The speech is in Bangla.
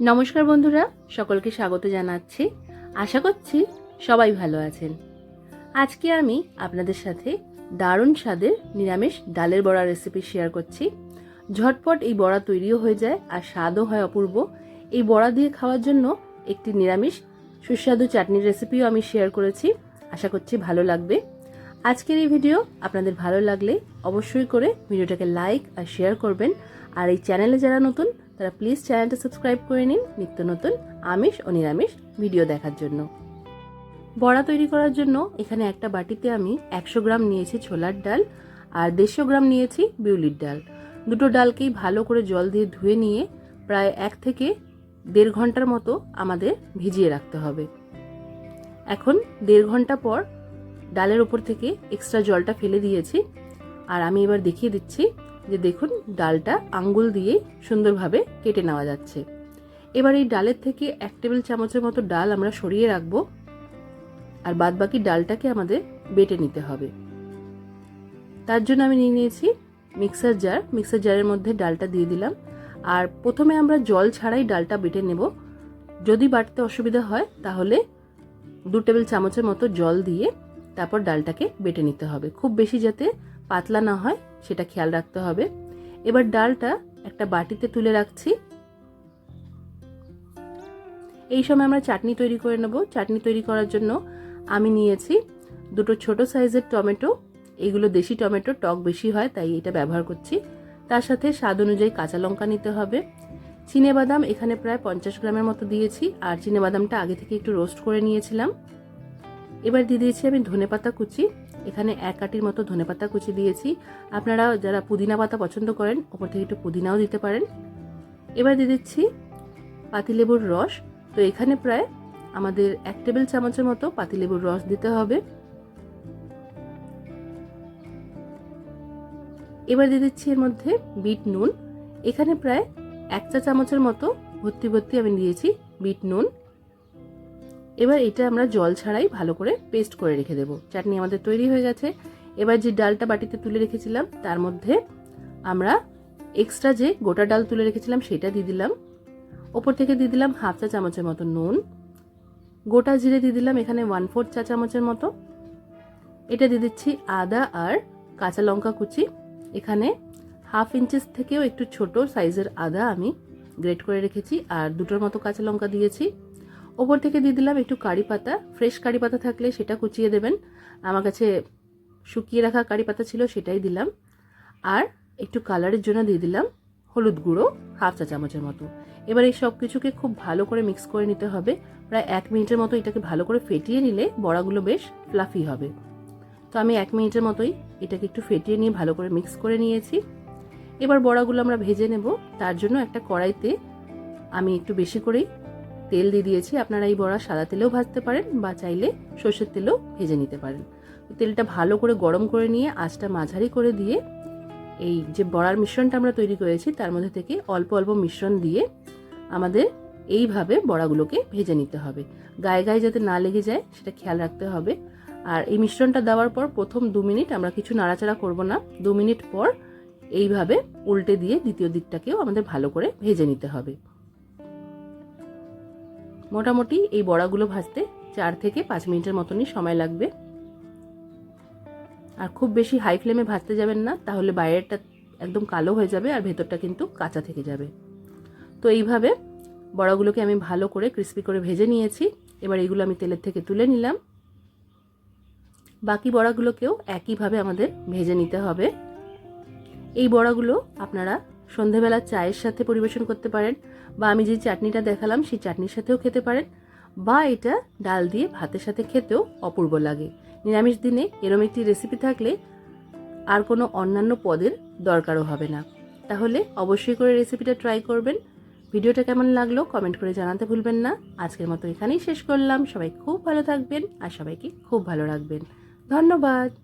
নমস্কার বন্ধুরা, সকলকে স্বাগত জানাচ্ছি। আশা করছি সবাই ভালো আছেন। আজকে আমি আপনাদের সাথে দারুণ স্বাদের নিরামিষ ডালের বড়া রেসিপি শেয়ার করছি। ঝটপট এই বড়া তৈরিও হয়ে যায় আর স্বাদও হয় অপূর্ব। এই বড়া দিয়ে খাওয়ার জন্য একটি নিরামিষ সুস্বাদু চাটনির রেসিপিও আমি শেয়ার করেছি। আশা করছি ভালো লাগবে। আজকের এই ভিডিও আপনাদের ভালো লাগলে অবশ্যই করে ভিডিওটাকে লাইক আর শেয়ার করবেন। আর এই চ্যানেলে যারা নতুন, তারা প্লিজ চ্যানেলটা সাবস্ক্রাইব করে নিন নিত্য নতুন আমিষ ও নিরামিষ ভিডিও দেখার জন্য। বড়া তৈরি করার জন্য এখানে একটা বাটিতে আমি একশো গ্রাম নিয়েছি ছোলার ডাল আর দেড়শো গ্রাম নিয়েছি বিউলির ডাল। দুটো ডালকেই ভালো করে জল দিয়ে ধুয়ে নিয়ে প্রায় এক থেকে দেড় ঘণ্টার মতো আমাদের ভিজিয়ে রাখতে হবে। এখন দেড় ঘণ্টা পর ডালের ওপর থেকে এক্সট্রা জলটা ফেলে দিয়েছি। আর আমি এবার দেখিয়ে দিচ্ছি যে দেখুন, ডালটা আঙ্গুল দিয়ে সুন্দরভাবে কেটে নেওয়া যাচ্ছে। এবার এই ডালের থেকে এক টেবিল চামচের মতো ডাল আমরা সরিয়ে রাখব। আর বাদ বাকি ডালটাকে আমাদের বেটে নিতে হবে। তার জন্য আমি নিয়ে নিয়েছি মিক্সার জার মিক্সার জারের মধ্যে ডালটা দিয়ে দিলাম। আর প্রথমে আমরা জল ছাড়াই ডালটা বেটে নেব। যদি বাটতে অসুবিধা হয়, তাহলে দু টেবিল চামচের মতো জল দিয়ে তারপর ডালটাকে বেটে নিতে হবে। খুব বেশি যাতে পাতলা না হয়, সেটা খেয়াল রাখতে হবে। এবার ডালটা একটা বাটিতে তুলে রাখছি। এই সময় আমরা চাটনি তৈরি করে নেব। চাটনি তৈরি করার জন্য আমি নিয়েছি দুটো ছোট সাইজের টমেটো। এগুলো দেশি টমেটো, টক বেশি হয়, তাই এটা ব্যবহার করছি। তার সাথে স্বাদ অনুযায়ী কাঁচা লঙ্কা নিতে হবে। বাদাম এখানে প্রায় পঞ্চাশ গ্রামের মতো দিয়েছি। আর বাদামটা আগে থেকে একটু রোস্ট করে নিয়েছিলাম। এবার দিয়ে দিয়েছি আমি ধনে পাতা কুচি। এখানে এক আটির মতো ধনে পাতা কুচি দিয়েছি। আপনারা যারা পুদিনা পাতা পছন্দ করেন, ওপর থেকে একটু পুদিনাও দিতে পারেন। এবার দিয়ে দিচ্ছি পাতিলেবুর রস। তো এখানে প্রায় আমাদের এক টেবিল চামচের মতো পাতিলেবুর রস দিতে হবে। এবার দিয়ে দিচ্ছি এর মধ্যে বিট নুন। এখানে প্রায় এক চা চামচের মতো ভর্তি ভর্তি আমি দিয়েছি বিট নুন। এবার এটা আমরা জল ছাড়াই ভালো করে পেস্ট করে রেখে দেবো। চাটনি আমাদের তৈরি হয়ে গেছে। এবার যে ডালটা বাটিতে তুলে রেখেছিলাম, তার মধ্যে আমরা এক্সট্রা যে গোটা ডাল তুলে রেখেছিলাম, সেটা দিয়ে দিলাম। ওপর থেকে দিয়ে দিলাম হাফ চা চামচের মতো নুন। গোটা জিরে দিয়ে দিলাম এখানে ওয়ান ফোর্থ চা চামচের মতো। এটা দিয়ে দিচ্ছি আদা আর কাঁচা লঙ্কা কুচি। এখানে হাফ ইঞ্চেস থেকেও একটু ছোট সাইজের আদা আমি গ্রেট করে রেখেছি, আর দুটোর মতো কাঁচা লঙ্কা দিয়েছি। ওপর থেকে দিয়ে দিলাম একটু কারি পাতা। ফ্রেশ কারি পাতা থাকলে সেটা কুচিয়ে দেবেন। আমার কাছে শুকিয়ে রাখা কারি পাতা ছিল সেটাই দিলাম। আর একটু কালারের জন্য দিয়ে দিলাম হলুদ গুঁড়ো, হাফ চা চামচের মতো। এবার এই সব কিছুকে খুব ভালো করে মিক্স করে নিতে হবে। প্রায় এক মিনিটের মতো এটাকে ভালো করে ফেটিয়ে নিলে বড়াগুলো বেশ ফ্লাফি হবে। তো আমি এক মিনিটের মতোই এটাকে একটু ফেটিয়ে নিয়ে ভালো করে মিক্স করে নিয়েছি। এবার বড়াগুলো আমরা ভেজে নেব। তার জন্য একটা কড়াইতে আমি একটু বেশি করেই তেল দিয়ে দিয়েছি। আপনারা এই বড়া সাদা তেলেও ভাজতে পারেন বা চাইলে সর্ষের তেলেও ভেজে নিতে পারেন। তেলটা ভালো করে গরম করে নিয়ে আঁচটা মাঝারি করে দিয়ে এই যে বড়ার মিশ্রণটা আমরা তৈরি করেছি, তার মধ্যে থেকে অল্প অল্প মিশ্রণ দিয়ে আমাদের এইভাবে বড়াগুলোকে ভেজে নিতে হবে। গায়ে গায়ে যাতে না লেগে যায়, সেটা খেয়াল রাখতে হবে। আর এই মিশ্রণটা দেওয়ার পর প্রথম দু মিনিট আমরা কিছু নাড়াচাড়া করব না। দু মিনিট পর এইভাবে উল্টে দিয়ে দ্বিতীয় দিকটাকেও আমাদের ভালো করে ভেজে নিতে হবে। মোটামুটি এই বড়াগুলো ভাজতে চার থেকে পাঁচ মিনিটের মতনই সময় লাগবে। আর খুব বেশি হাই ফ্লেমে ভাজতে যাবেন না, তাহলে বাইরেরটা একদম কালো হয়ে যাবে আর ভেতরটা কিন্তু কাঁচা থেকে যাবে। তো এইভাবে বড়াগুলোকে আমি ভালো করে ক্রিস্পি করে ভেজে নিয়েছি। এবার এইগুলো আমি তেলের থেকে তুলে নিলাম। বাকি বড়াগুলোকেও একইভাবে আমাদের ভেজে নিতে হবে। এই বড়াগুলো আপনারা সন্ধেবেলা চায়ের সাথে পরিবেশন করতে পারেন, বা আমি যে চাটনিটা দেখালাম সেই চাটনির সাথেও খেতে পারেন, বা এটা ডাল দিয়ে ভাতের সাথে খেতেও অপূর্ব লাগে। নিরামিষ দিনে এরম একটি রেসিপি থাকলে আর কোনো অন্যান্য পদের দরকারও হবে না। তাহলে অবশ্যই করে রেসিপিটা ট্রাই করবেন। ভিডিওটা কেমন লাগল কমেন্ট করে জানাতে ভুলবেন না। আজকের মতো এখানেই শেষ করলাম। সবাই খুব ভালো থাকবেন আর সবাইকে খুব ভালো রাখবেন। ধন্যবাদ।